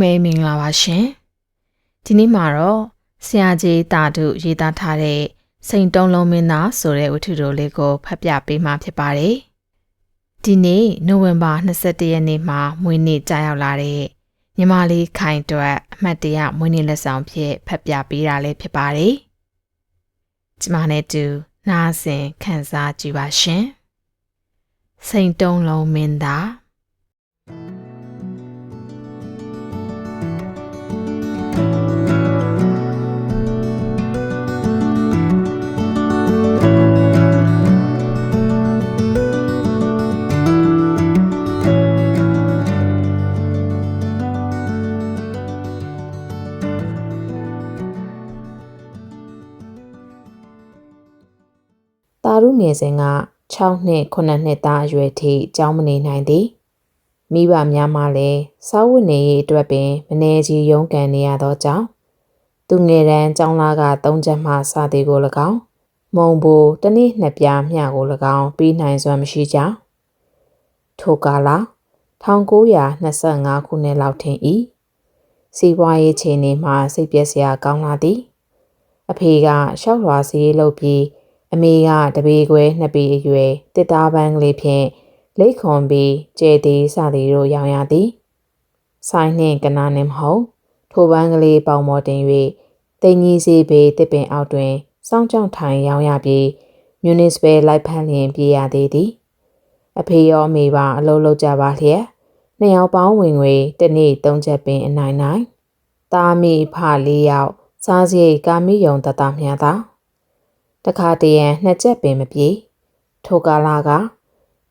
မဲမင်္ဂလာပါရှင်ဒီနေ့မှာတော့ဆရာကြီးတာတုရေးသားထားတဲ့စိန်တုံးလုံးမင်းသားဆိုတဲ့ဝတ္ထုတိုလေးကိုဖတ်ပြပေးမှာဖြစ်ပါတယ်ဒီနေ့နိုဝင်ဘာ22ရက်နေ့မှာမွေးနေ့ကြာရောက်လာတဲ့ညီမလေးခိုင်တွက်အမှတ်တရမွေးနေ့လက်ဆောင်ဖြစ်ဖတ်ပြပေးတာလည်းဖြစ်ပါတယ်ကျမနဲ့တူနားဆင်ခံစားကြည့်ပါရှင်စိန်တုံးလုံးမင်းသား ငယ်စဉ်က6နှစ်9နှစ်သားအရွယ်ထိကျောင်းမနေနိုင်သည်မိဘများမှလည်းစာဝတ်နေရေးအတွက်ပင်မနေကြီးရုန်းကန်နေရသောကြောင့်သူငယ်တန်းကျောင်းသားက၃ချက်မှစသည်ကို၎င်းမုံဘူတစ်နေ့နှစ်ပြားမျှကို၎င်းပြီးနိုင်စွမ်းမရှိကြထိုကာလ1925ခုနှစ်လောက်ထင်၏စီးပွားရေးခြေနေမှာစိတ်ပျက်စရာကောင်းလာသည် အဖေကရှောက်လွာစီးလုပ်ပြီး အမေကတပေခွဲနှစ်ပေအရွယ်တစ်သားပန်းကလေးဖြင့်လိတ်ခွန်ပြီးကျဲသည်စသည်တို့ရောင်ရသည်ဆိုင်နှင့်ကနာနှင့်မဟုတ်ထိုပန်းကလေးပေါင်မော်တင်၍တင်ကြီးစီပေတစ်ပင်အောက်တွင်စောင်းကြောင်ထိုင်ရောင်ရပြီးမြူနစ်ပယ်လိုက်ဖမ်းလျင်ပြေးရသေးသည်အဖေရောအမေပါအလုပ်လုပ်ကြပါလျက်နှစ်ယောက်ပေါင်းဝင်ငွေတစ်နေ့သုံးချက်ပင်အနိုင်နိုင်သားမိဖလေးယောက်စားစရိတ်ကာမိယုံတတမြတ်သာ တခါတရံနှစ်ချက်ပင်မပြေထိုကာလက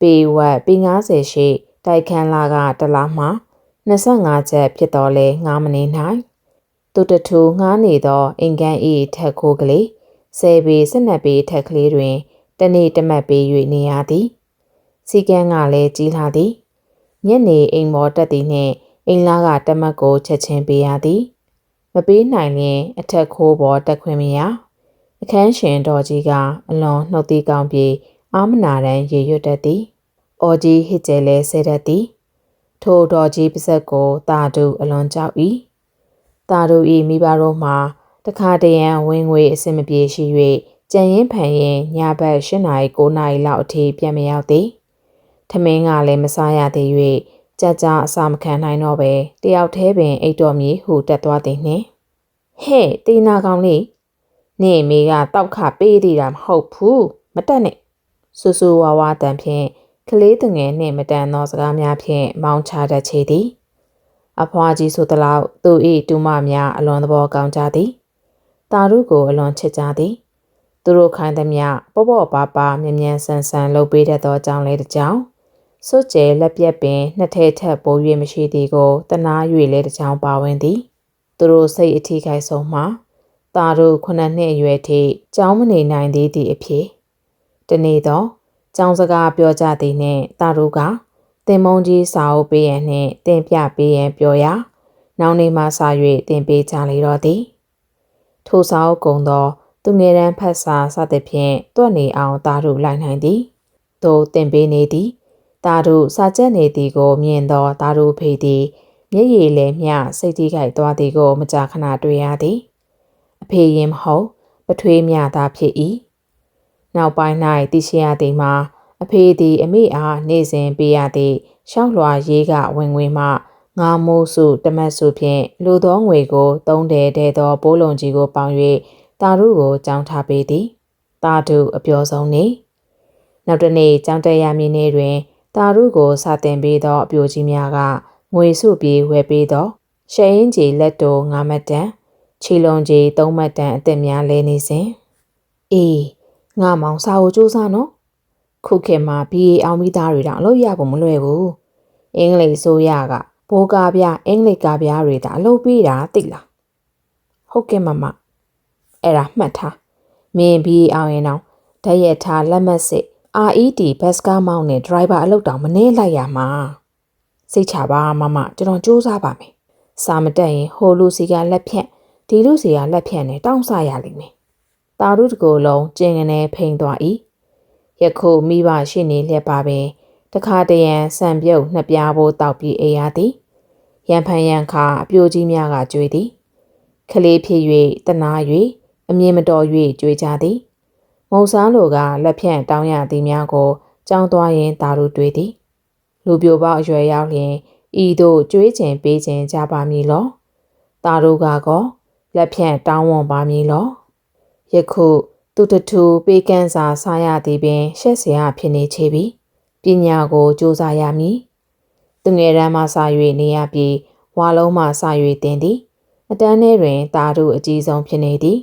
ပေဝက်ပေ90ရှိတိုက်ခန်းလာကတလားမှ25ချက်ဖြစ်တော်လဲငားမနေနိုင်သူတထူငားနေသောအင်ကန်ဤထက်ခိုးကလေးဆယ်ပေ၁၂ပေထက်ကလေးတွင်တနေ့တမတ်ပေး၍နေရသည်စီကန်းကလည်းကြီးလာသည်ညနေအိမ်မော်တက်သည်နှင့်အိမ်လာကတမတ်ကိုချက်ချင်းပေးရသည်မပေးနိုင်ရင်အထက်ခိုးပေါ်တက်ခွင့်မရ အခန်းရှင်တော်ကြီးကအလွန်နှုတ်သီးကောင်းပြီးအာမနာရန်ရေရွတ်တတ်သည်။အော်ကြီးဟစ်ကျဲလဲဆဲတတ်သည်။ထိုတော်ကြီးပါဇက်ကိုတာတုအလွန်ကြောက်၏။တာတု၏မိဘတို့မှတခါတရံဝင်ငွေအစင်မပြေရှိ၍ကြံရင်ဖန်ရင်ညဘက်၈နာရီ9နာရီလောက်အထိပြန်မရောက်သည်။ထမင်းကလည်းမစားရသေး၍ကြကြအစာမခံနိုင်တော့ပဲတယောက်တည်းပင်အိတ်တော်မီဟူတက်သွားသည်နှင့်ဟဲ့တေနာကောင်လေး နေမိကတောက်ခပေးသေးတာမဟုတ်ဘူးမတက်နဲ့ဆူဆူဝါဝါတန်ဖြင့်ကလေးတငယ်နှင့်မတန်သောစကားများဖြင့်မောင်းချတတ်ချေသည် အဖွားကြီးဆိုသလောက်သူ၏တူမများအလွန်သဘောကောင်းကြသည်တာရုကိုအလွန်ချစ်ကြသည်သူတို့ခိုင်းသည်မြပေါ့ပေါ့ပါပါမြ мян ဆန်ဆန်လှုပ်ပေးတတ်သောကြောင့်လည်းတစ်ကြောင်စွတ်ကျဲလက်ပြက်ပင်နှစ်ထဲထက်ပို၍မရှိသည်ကိုတနာ၍လည်းတစ်ကြောင်ပါဝင်သည်သူတို့စိတ်အထီးခိုက်ဆုံးမှာ တာတို့ခုနှစ်နှစ်အရွယ်ထိကျောင်းမနေနိုင်သေးသည့်အဖြစ်တနေ့တော့ကျောင်းစကားပြောကြသည်နှင့်တာတို့ကတင်မုံကြီးစာအုပ်ပေးရန်နှင့်တင်ပြပေးရန်ပြောရာနောက်နေ့မှစာ၍တင်ပေးကြလေတော့သည်ထိုစာအုပ်ကုံသောသူငယ်တန်းဖတ်စာစသဖြင့်တွက်နေအောင်တာတို့လိုက်နိုင်သည်သို့တင်ပေးနေသည်တာတို့စာချက်နေသည်ကိုမြင်သောတာတို့ဖေသည်မျက်ရည်လည်းမျှစိတ်ထိခိုက်သွားသည်ကိုမကြာခဏတွေ့ရသည်အ ဖေရင်မဟုတ်ပထွေးမြသာဖြစ်၏နောက်ပိုင်း၌သိရှိရသည်မှာအဖေသည်အမိအားနေစဉ်ပေးရသည့်ရှောက်လွှာရေးကဝင်ငွေမှငါမိုးစုတမတ်စုဖြင့်လူသောငွေကိုသုံးတယ်တဲ့သောပိုးလုံးကြီးကိုပေါင်၍တာရုကိုကြောင်းထားပေးသည်တာတုအပြောဆုံးနေနောက်တစ်နေ့ကြောင်းတက်ရမည်နေ့တွင်တာရုကိုစာတင်ပေးသောအပြိုကြီးများကငွေစုပြေးဝယ်ပေးသောရှယ်အင်းကြီးလက်တိုငါမတ်တန် ခြေလုံးကြီးသုံးမတ်တန်အစ်စ်များလဲနေစဉ်အေးငါမောင်စာကိုစူးစမ်းနော်ခုခေတ်မှာ BA အောင်မိသားတွေတောင်အလုပ်ရဖို့မလွယ်ဘူးအင်္ဂလိပ်ဆိုရကဘိုးကားပြအင်္ဂလိပ်ကားပြတွေဒါအလုပ်ပေးတာသိလားဟုတ်ကဲ့မမအဲ့ဒါမှတ်ထားမင်း BA အောင်ရင်တော့ဓာတ်ရက်ထားလက်မှတ်စစ် RED ဘတ်စကားမောင်းနဲ့ဒရိုင်ဘာအလုပ်တောင်မနှဲလိုက်ရမှာစိတ်ချပါမမကျွန်တော်စူးစမ်းပါမယ်စာမတက်ရင်ဟိုလူစီကလက်ဖြန့် ဒီလူစီကလက်ဖြန့်နဲ့တောင်းဆရလိမ့်မယ်တာရုတကိုယ်လုံးကျင်ကနေဖိန်သွား၏ယခုမိဘရှိနေလျက်ပါပင်တခါတရံဆံပြုတ်နှစ်ပြားဖို့တောက်ပြီးအေးရသည်ရန်ဖန်ရန်ခါအပြိုကြီးများကကြွေသည်ခလေးဖြစ်၍တနာ၍အမြင်မတော်၍ကြွေကြသည်မုံစားလိုကလက်ဖြန့်တောင်းရသည်များကိုကြောင်းသွားရင်တာတို့တွေ့သည်လူပြိုပေါအရွယ်ရောက်လျင်ဤသို့ကြွေးကျင်ပေးခြင်းကြပါမည်လောတာတို့ကကော လက်ဖြန့်တောင်းဝန်ပါမည်လောယခုသူတထူပေးကန်းစာစားရသည်ပင်ရှက်เสียဖြစ်နေချေပြီပညာကိုစူးစမ်းရမည်သူငယ်ရန်မှစာ၍နေရပြီးဝါလုံးမှစာ၍တင်သည်အတန်းထဲတွင်တာတို့အကြီးဆုံးဖြစ်နေသည်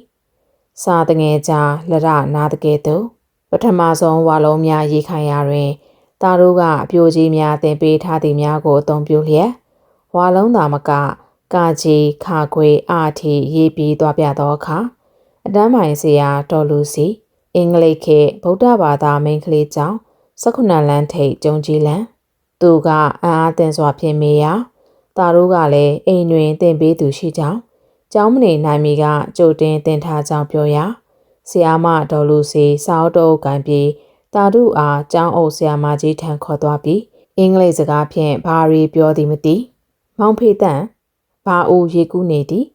စာတငယ်ကြားလရနာတကဲ့သို့ပထမဆုံးဝါလုံးများရေးခိုင်ရာတွင်တာတို့ကအပြိုကြီးများတင်ပေးထားသည်များကိုအသုံးပြုလျက်ဝါလုံးသာမက ကာကြီးခါခွေအာထီရေးပြီးသွားပြသောအခါအတန်းမိုင်ဆရာတော်လူစီအင်္ဂလိပ်ခေဗုဒ္ဓဘာသာမိန်ကလေးကျောင်း19လမ်းထိပ်ကျုံကြီးလမ်းသူကအံ့အားသင့်စွာဖြစ်မေရာတာတို့ကလည်းအိမ်တွင်တင်ပေးသူရှိကြောင်းကျောင်းမနေနိုင်မီကကြိုတင်တင်ထားကြောင်းပြောရာဆရာမဒေါ်လူစီစာအုပ်တုပ်ကန်ပြီးတာတို့အားကျောင်းအုပ်ဆရာမကြီးထံခေါ်သွားပြီးအင်္ဂလိပ်စကားဖြင့်ဘာရီပြောသည်မသိမောင်ဖေတန် ဘာအိုရေကူးနေသည်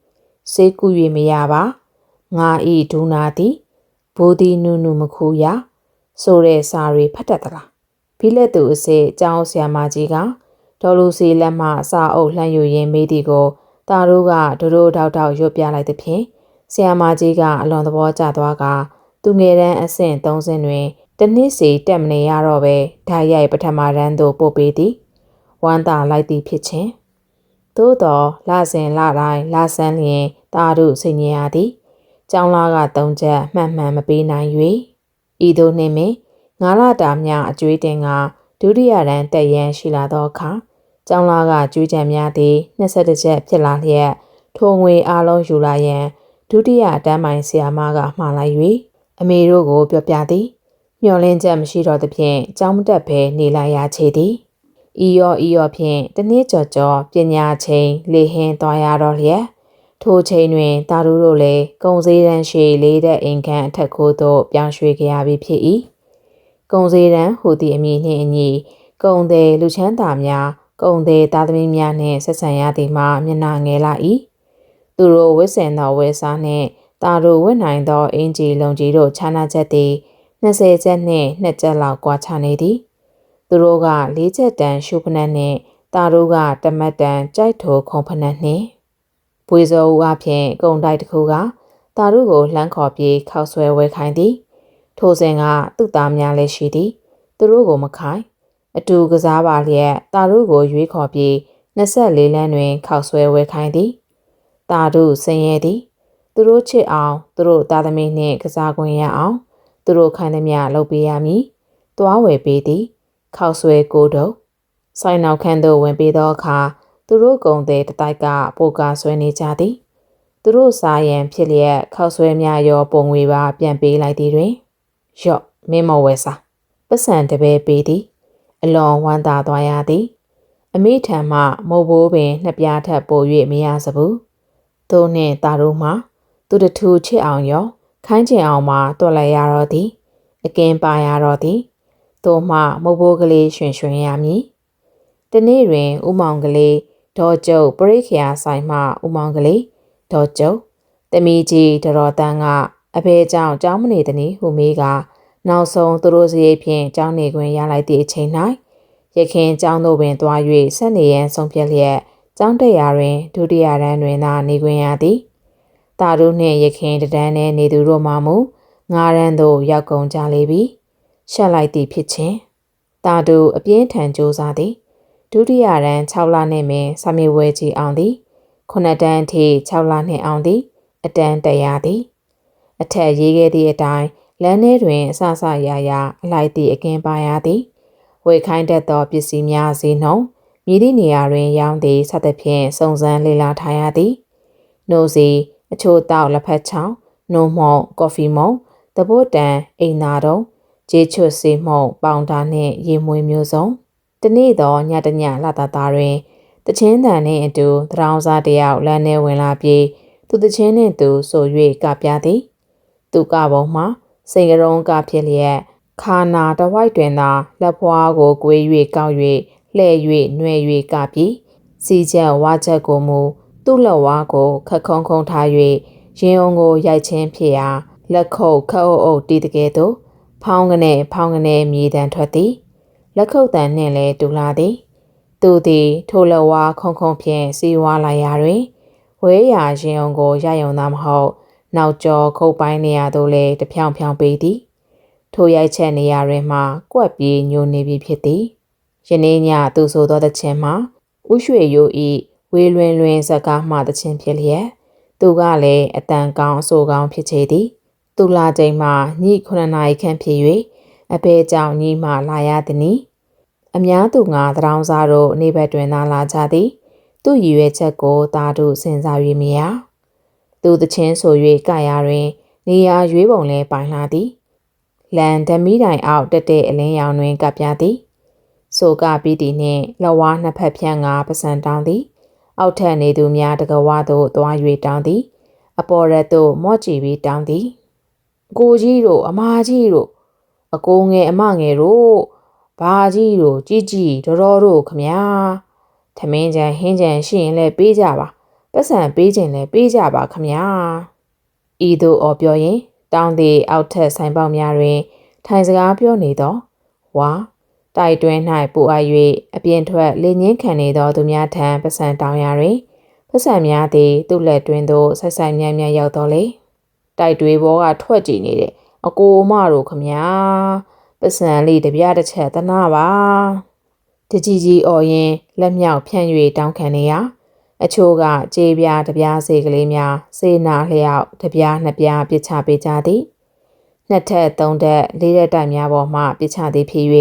စေးကူ၍မရပါငါဤဒူနာသည်ဘိုးဒီနုနုမခူရဆိုတဲ့စာတွေဖတ်တတ်သလားဘိလက်သူအစေကျောင်းဆရာမကြီးကဒေါ်လူစီလက်မှစာအုပ်လှမ်းယူရင်းမေးသည်ကိုတာတို့ကဒိုဒိုတောက်တောက်ရွတ်ပြလိုက်သဖြင့်ဆရာမကြီးကအလွန်သဘောကျသွားကသူငယ်တန်းအဆင့်30တွင်တနည်းစီတက်မနေရတော့ပဲဓာတ်ရိုက်ပထမရန်သို့ပို့ပေးသည်ဝမ်းသာလိုက်သည်ဖြစ်ခြင်း သို့တော်လစဉ်လတိုင်းလဆန်းလျင်တာတို့ဆင်ញင်ရသည်ကျောင်းလာကသုံးချက်မှန်မှန်မပေးနိုင်၍ဤသို့နှင့်မင်းငါးလတာမြအကျွေးတင်ကဒုတိယရန်တက်ရန်ရှိလာသောအခါကျောင်းလာကကျွေးကြံများသည်22ချက်ဖြစ်လာလျက်ထိုငွေအလုံးယူလာရန်ဒုတိယတန်းပိုင်းဆရာမကမှားလိုက်၍အမေတို့ကိုပြောပြသည်မျောလင်းချက်မရှိတော့သဖြင့်ကျောင်းမတက်ဘဲနေလိုက်ရချေသည် ဤရောဤရောဖြင့်တနေ့ကြော်ကြော်ပညာချိန်လေဟင်းသွားရတော့လျက်ထိုချိန်တွင်တာတို့တို့လည်းကုံစည်းတန်းရှိလေးတဲ့အိမ်ခန်းအထက်ကိုသို့ပြောင်းရွှေ့ကြရပြီဖြစ်၏ကုံစည်းတန်းဟူသည့်အမည်နှင့်အညီကုံသည်လူချမ်းသာများကုံသည်သားသမီးများနှင့်ဆက်ဆံရသည်မှာမျက်နှာငယ်လာ၏သူတို့ဝစ်စင်သောဝဲစားနှင့်တာတို့ဝတ်နိုင်သောအင်ဂျီလုံကြီးတို့ခြားနာချက်သည်20ချက်နှင့်2ချက်လောက်ကွာခြားနေသည် သူတို့က4ချက်တန်ရှုဖနက်နှင့်တာတို့ကတမတ်တန်ကြိုက်ထိုခုံဖနက်နှင့်ဘွေစောဦးအဖြစ်ကုံတိုက်တစ်ခုကတာတို့ကိုလှမ်းခေါ်ပြီးခောက်ဆွဲဝဲခိုင်းသည်ထိုစဉ်ကသူ့သားများလည်းရှိသည်သူတို့ကိုမခိုင်းအတူကစားပါလျက်တာတို့ကိုရွေးခေါ်ပြီး24လမ်းတွင် ခောက်ဆွဲဝဲခိုင်းသည်တာတို့ဆင်းရဲသည် သူတို့ချစ်အောင်သူတို့သားသမီးနှင့်ကစားခွင့်ရအောင် သူတို့ခိုင်းသမျှလုပ်ပေးရမည်တွားဝယ်ပေးသည် ခောက်ဆွဲကိုတို့ဆိုင်နောက်ခန်းသို့ဝင်ပေးသောအခါသူတို့ကုံတဲ့တတိုက်ကပိုကာဆွဲနေကြသည်သူတို့စားရန်ဖြစ်လျက်ခောက်ဆွဲများရောပုံငွေပါပြန်ပေးလိုက်သည်တွင်ရော့မင်းမဝဲစားပတ်စံတပဲပေးသည် အလွန်ဝမ်းသာသွားရသည် အမိထံမှမုတ်ဘိုးပင်နှစ်ပြားထပ်ပို၍မရစဘူးသူနှင့်တာတို့မှသူတထူချစ်အောင်ရောခိုင်းချင်အောင်မှတော်လိုက်ရတော့သည် အကင်းပါရတော့သည် သို့မှမုတ်ဘိုးကလေးရွှင်ရွှင်ရမည်တနေ့တွင်ဥမောင်ကလေးဒေါ်ကျုပ်ပရိခရာဆိုင်မှဥမောင်ကလေးဒေါ်ကျုပ်တမီကြီးတတော်တန်းကအဖေကြောင့်ကြောင်းမနေသည်ဟုမေးကနောက်ဆုံးသူတို့စရိတ်ဖြင့်ကြောင်းနေခွင့်ရလိုက်သည့်အချိန်၌ရခင်ကျောင်းသို့ပင်သွား၍ဆက်နေရန်ဆုံးဖြတ်လျက်ကျောင်းတက်ရာတွင်ဒုတိယတန်းတွင်သာနေခွင့်ရသည်တာတို့နှင့်ရခင်တန်းနှင့်နေသူတို့မှမူငါးရန်သို့ရောက်ကုန်ကြလေပြီ ရှက်လိုက်သည်ဖြစ်ခြင်းတာတို့အပြင်းထန်ကြိုးစားသည်ဒုတိယတန်း6လနှင့်ပင်စာမေးပွဲကြီးအောင်သည်ခုနှစ်တန်းထိ6လနှင့်အောင်သည်အတန်းတရားသည်အထက်ရေးခဲ့သည့်အတိုင်းလမ်းထဲတွင်အဆဆရာရာအလိုက်သည့်အကင်းပါရသည်ဝေခိုင်းတတ်သောပစ္စည်းများဈေးနှုန်းမြည်သည့်နေရာတွင်ရောင်းသည်စသဖြင့်စုံစမ်းလေ့လာထားရသည်နှုတ်စီအချို့တောက်လက်ဖက်ချောင်းနှုံမုံကော်ဖီမုံတဘို့တန်အိမ်နာတုံး ဂျေချွတ်စီမုံပေါင်တာနှင့်ရေမွေးမျိုးစုံတနေ့သောညတညလာတာတာတွင်တချင်းတန်နှင့်အတူသရောင်းစားတယောက်လမ်းထဲဝင်လာပြီးသူတချင်းနှင့်သူဆို၍ကပြသည်သူကပုံမှာစိန်ကရုံးကဖြစ်လျက်ခါနာတဝိုက်တွင်သာလက်ဖွားကိုကွေး၍ကောက်၍လှဲ့၍နှွဲ့၍ကပြီးစီချက်ဝါချက်ကိုမူသူ့လက်ဝါးကိုခက်ခုံခုံထား၍ရင်ုံကိုရိုက်ချင်းဖြစ်ရာလက်ခုပ်ခက်အုပ်အုပ်တီးတကယ်သို့ ဖောင်းကနေဖောင်းကနေမြေတံထွက်သည်လက်ခုပ်တန်နှင့်လည်းတူလာသည်သူသည်ထိုလက်ဝါးခုံခုံဖြင့်စီဝါလိုက်ရာတွင်ဝဲရာရင်ုံကိုရယုံသားမဟုတ်နောက်ကျော်ခုတ်ပိုင်းနေရာသို့လည်းတဖြောင်ဖြောင်ပေးသည်ထိုရိုက်ချက်နေရာတွင်မှကွက်ပြေးညိုနေပြီဖြစ်သည်ယနေ့ညသူဆိုသောတခြင်းမှာဥရွှေရိုးဤဝေလွင်လွင်ဇက်ကားမှတခြင်းဖြစ်လျက်သူကလည်းအတန်ကောင်းအဆိုကောင်းဖြစ်ချေသည် သူလာချိန်မှာည9နာရီခန့်ဖြစ်၍အဖေကြောင့်ညီမှလာရသည်။အများသူငါတရောင်းစားတို့နေဘက်တွင်သာလာကြသည်။သူ့ရည်ရွယ်ချက်ကိုတာတို့စဉ်းစား၍မြရာ။သူတချင်းဆို၍ကာရတွင် နေရာရွေးပုံလဲပိုင်လာသည်။လန်ဓမီတိုင်အောက်တက်တဲ့အလင်းရောင်တွင်ကပ်ပြသည်။ဆိုကပြီးသည်နှင့်လဝါနှစ်ဖက်ဖြန့်ငါပစံတောင်းသည်။အောက်ထက်နေသူများတကဝသို့သွား၍တောင်းသည်။အပေါ်ရက်သို့မော့ချီပြီးတောင်းသည်။ ကိုကြီးတို့အမာကြီးတို့အကိုငယ်အမငယ်တို့ဘာကြီးတို့ကြီးကြီးတော်တော်တို့ခမညာထမင်းကြံဟင်းကြံရှိရင်လည်းပေးကြပါပတ်စံပေးခြင်းလည်းပေးကြပါခမညာဤသို့အော်ပြောရင် တောင်းသည်အောက်ထက်ဆိုင်ပေါက်များတွင် ထိုင်စကားပြောနေသောဝါတိုက်တွင်း၌ပူအား၍အပြင်ထွက်လင်းငင်းခံနေသောသူများထံပတ်စံတောင်းရာတွင်ပတ်စံများသည်သူ့လက်တွင်သို့ဆက်ဆိုင်များများရောက်တော်လေ တိုက်တွေဘောကထွက်ကြည့်နေတဲ့အကိုမတို့ခမညာပစံလေးတပြားတစ်ချက်သနာပါတကြီးကြီးအော်ရင်လက်မြောက်ဖြန့်၍တောင်းခံနေရအချို့ကကြေးပြားတပြားစေကလေးများစေနာလျောက်တပြားနှစ်ပြားပစ်ချပေးကြသည်နှစ်ထက်သုံးထက်လေးတဲ့တိုင်များပေါ်မှပစ်ချသည်ဖြစ်၍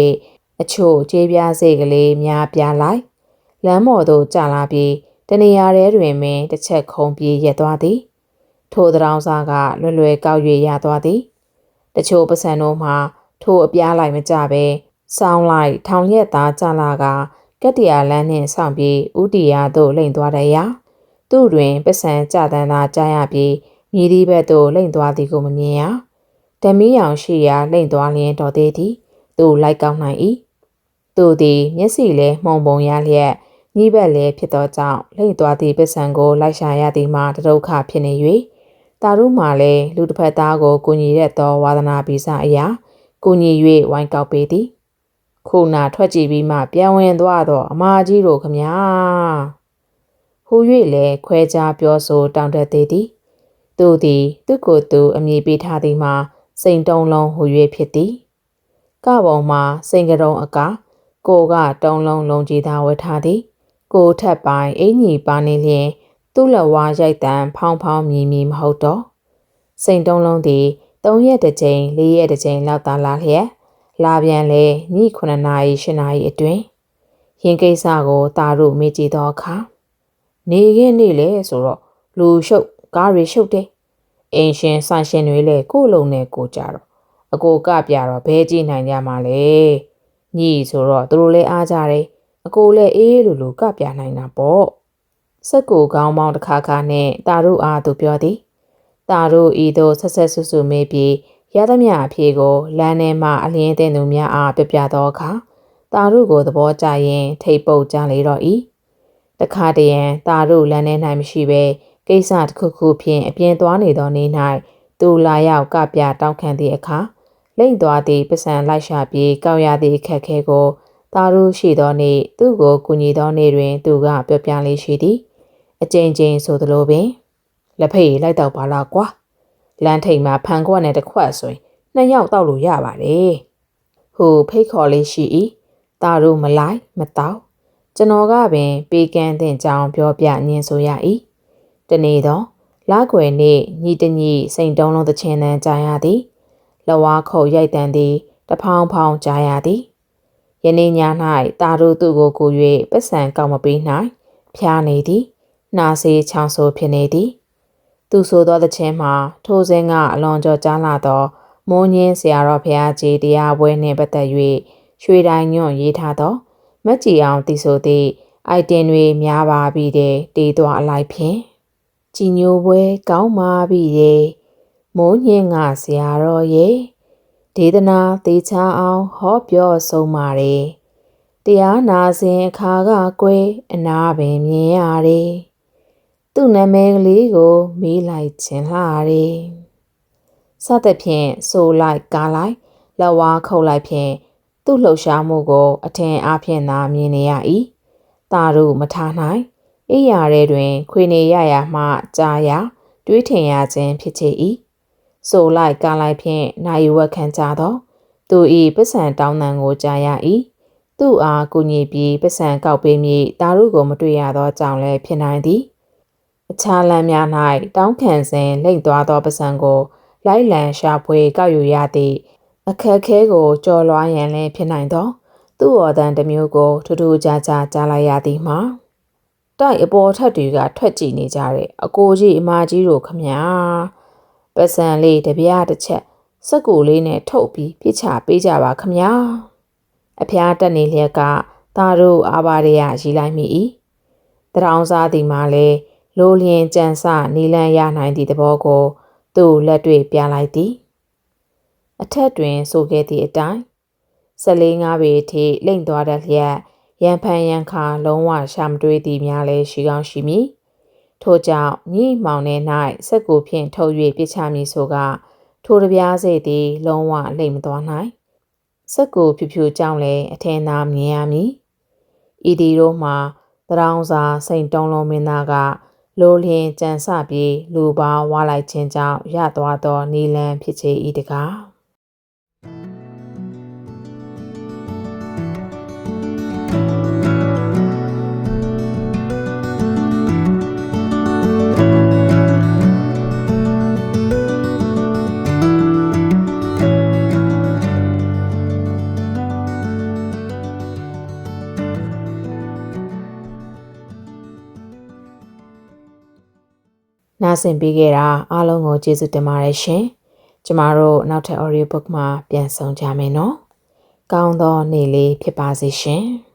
အချို့ကြေးပြားစေကလေးများပြားလိုက်လမ်းမော်သို့ကျလာပြီးတနေရာထဲတွင်ပင်တစ်ချက်ခုံပြေးရက်သွားသည် ထိုသတောင်းစားကလွယ်လွယ်ကောက်၍ရသွားသည်တချို့ပစံတို့မှာထိုအပြားလိုက်မကြပဲစောင်းလိုက်ထောင်ရက်သားကြလာကကက်တရာလန်းနှင့်ဆောင်ပြီးဥတီယာသို့လိမ့်သွားတဲ့ရာသူ့တွင်ပစံကြတန်းသာကြားရပြီးမြည်သည့်ဘက်သို့လိမ့်သွားသည်ကိုမမြင်ရဓမီရောင်ရှိရာလိမ့်သွားလျင်တော်သေးသည်သူ့လိုက်ကောင်းနိုင်၏သူသည်မျက်စိလည်းမှုံပုံရလျက်ညီးဘက်လည်းဖြစ်သောကြောင့်လိမ့်သွားသည့်ပစံကိုလိုက်ရှာရသည်မှာတဒုက္ခဖြစ်နေ၍ တာရုမှလည်းလူတစ်ဖက်သားကိုကူညီတဲ့သောဝါသနာပိစာအရာကူညီ၍ဝိုင်းကောက်ပေးသည်ခုနာထွက်ကြည့်ပြီးမှပြန်ဝင်သွားတော့အမာကြီးတို့ခမညာဟူ၍လည်းခွဲခြားပြောဆိုတောင်းတသေးသည်သူသည်သူ့ကိုယ်သူအမည်ပေးထားသည်မှာစိန်တုံးလုံးဟူ၍ဖြစ်သည်ကပုံမှာစိန်ကတုံးအကာကိုကတုံးလုံးလုံးကြီးသာဝတ်ထားသည်ကိုထက်ပိုင်းအင်ကြီးပါနေလျင် သူ့လက်ဝါးရိုက်တံဖောင်းဖောင်းမြည်မြည်မဟုတ်တော့စိန်တုံးလုံးသည်၃ရက်တစ်ကြိမ်၄ရက်တစ်ကြိမ်လောက်သာလာလျက်လာပြန်လေည9နာရီ10နာရီအတွင်းရင်ကိစ္စကိုတာတို့မေးကြည့်တော့အခါနေခင်းနေလေဆိုတော့လူရှုပ်ကားတွေရှုပ်တယ်အင်ရှင်ဆိုင်ရှင်တွေလည်းကိုယ်လုံးနဲ့ကိုကြတော့အကိုကပြတော့ဘဲကြည့်နိုင်ကြမှာလေညီဆိုတော့သူတို့လည်းအားကြတယ်အကိုလည်းအေးလိုလိုကပြနိုင်တာပေါ့ စက်ကိုကောင်းမောင်းတစ်ခါခါနဲ့တာတို့အားသူပြောသည်တာတို့ဤသို့ဆက်ဆက်ဆွဆွမေးပြီးရသမျှအဖြေကိုလမ်းထဲမှအလင်းတဲ့သူများအားပြပြသောအခါတာတို့ကိုသဘောကျရင်ထိတ်ပုတ်ကြလေတော့၏တခါတရံတာတို့လမ်းထဲ၌မရှိဘဲကိစ္စတစ်ခုခုဖြင့်အပြင်းသွားနေသောနေ့၌သူလာရောက်ကပြတောင်းခံသည့်အခါလိမ့်သွားသည့်ပစံလိုက်ရှာပြီးကောက်ရသည့်အခက်ခဲကိုတာတို့ရှိသောနေ့သူ့ကိုကူညီသောနေ့တွင် သူကပြောပြလေးရှိသည် အကြိမ်ကြိမ်ဆိုသလိုပင်လက်ဖေးလိုက်တော့ပါလားကွာလမ်းထိပ်မှာဖန်ခွက်နဲ့တစ်ခွက်ဆိုရင်နှစ်ယောက်တောက်လို့ရပါတယ်ဟိုဖိတ်ခေါ်လေးရှိ၏တာတို့မလိုက်မတောက်ကျွန်တော်ကပင် ပေးကမ်းတဲ့ကြောင်ပြောပြညင်ဆိုရ၏တနေ့တော့လာခွေနေ့ညီတညီစိန်တုံးလုံးသချင်းတန်းကြားရသည်လဝါခုတ်ရိုက်တန်သည်တဖောင်းဖောင်းကြားရသည်ယနေ့ည၌တာတို့သူ့ကိုကူ၍ပတ်စံကောက်မပေးနိုင်ဖျားနေသည် နာစေးချောင်းဆိုဖြစ်နေသည်သူဆိုသောသခြင်းမှာထိုစဉ်ကအလွန်ကြောကြားလာသောမိုးညင်းဆရာတော်ဘုရားကြီးတရားပွဲနှင့်ပတ်သက်၍ရွှေတိုင်းညွန့်ရေးထားသောမက်ကြီးအောင်တည်ဆိုသည့်အိုက်တင်တွေများပါပြီတဲ့တေးသွားအလိုက်ဖြင့်ကြည်ညိုပွဲကောင်းပါပြီတဲ့မိုးညင်းကဆရာတော်ရဲ့ဒေသနာသေချာအောင်ဟောပြောဆုံးပါတယ်တရားနာစဉ်အခါကကွယ်အနာပင်မြင်ရတယ် သူ့နာမည်ကလေးကိုမေးလိုက်ခြင်းလှတယ်စသဖြင့်ဆိုလိုက်ကားလိုက်လက်ဝါးခုတ်လိုက်ဖြင့်သူ့လှုပ်ရှားမှုကို အထင်အားဖြင့်သာမြင်နေရ၏တာတို့မထားနိုင်အိယာထဲတွင် ခွေနေရရမှကြာရတွေးထင်ရခြင်းဖြစ်ချေ၏ဆိုလိုက်ကားလိုက်ဖြင့်နိုင်ဝက်ခံကြသောသူ၏ပစ္စံတောင်းတန်ကိုကြားရ၏သူ့အားကူညီပြီးပစ္စံကောက်ပေးမည်တာရုကိုမတွေ့ရသောကြောင့်လည်းဖြစ်နိုင်သည် အခြားလမ်းများ၌တောင်းခံစဉ်လိမ့်သွားသောပစ္စံကို လိုက်လံရှာဖွေကောက်ယူရသည့်အခက်ခဲကိုကြော်လွှားရန်လည်းဖြစ်နိုင်သော သူ့ော်တန်တစ်မျိုးကိုထူးထူးခြားခြားကြားလိုက်ရသည်မှာတိုက်အပေါ်ထက်တွေကထွက်ကြည့်နေကြတဲ့အကိုကြီးအမကြီးတို့ခမညာပစံလေးတပြားတစ်ချက်စက်ကူလေးနဲ့ထုတ်ပြီးပြစ်ချပေးကြပါခမညာအဖျားတက်နေလျက်ကသားတို့အာဘာရရရီလိုက်မိ၏တရောင်စားသည်မှာလည်း လိုလျင်ကြံစနီလန်းရနိုင်သည့်သဘောကိုသူ့လက်တွေ့ပြလိုက်သည်အထက်တွင်ဆိုခဲ့သည့်အတိုင်းဆက်လေးငါးပေထိလိမ့်သွားတဲ့လျက်ရန်ဖန်ရန်ခါလုံးဝရှာမတွေးသည်များလည်းရှိကောင်းရှိမည်ထို့ကြောင့်ညီမောင်နှင့်၌စက်ကိုဖြင့်ထုတ်၍ပြချမည်ဆိုကထိုတပြားစိတ်သည် လုံးဝလိမ့်မသွားနိုင်စက်ကိုဖြူဖြူကြောင့်လည်းအထင်သာမြင်ရမည်ဤဒီတို့မှာတရောင်စာစိန်တုံးလုံးမင်းသားက လိုလျင်ကြံစပြီးလူပါဝါလိုက်ခြင်းကြောင့်ရသွားသောနီလန်ဖြစ်ချေဤတကား နားဆင်ပေးခဲ့တာအားလုံးကိုကျေးဇူးတင်ပါတယ်ရှင်။ကျမတို့နောက်ထပ် audio book မှာပြန်ဆောင်ကြမယ်နော်။ကောင်းသောနေ့လေးဖြစ်ပါစေရှင်။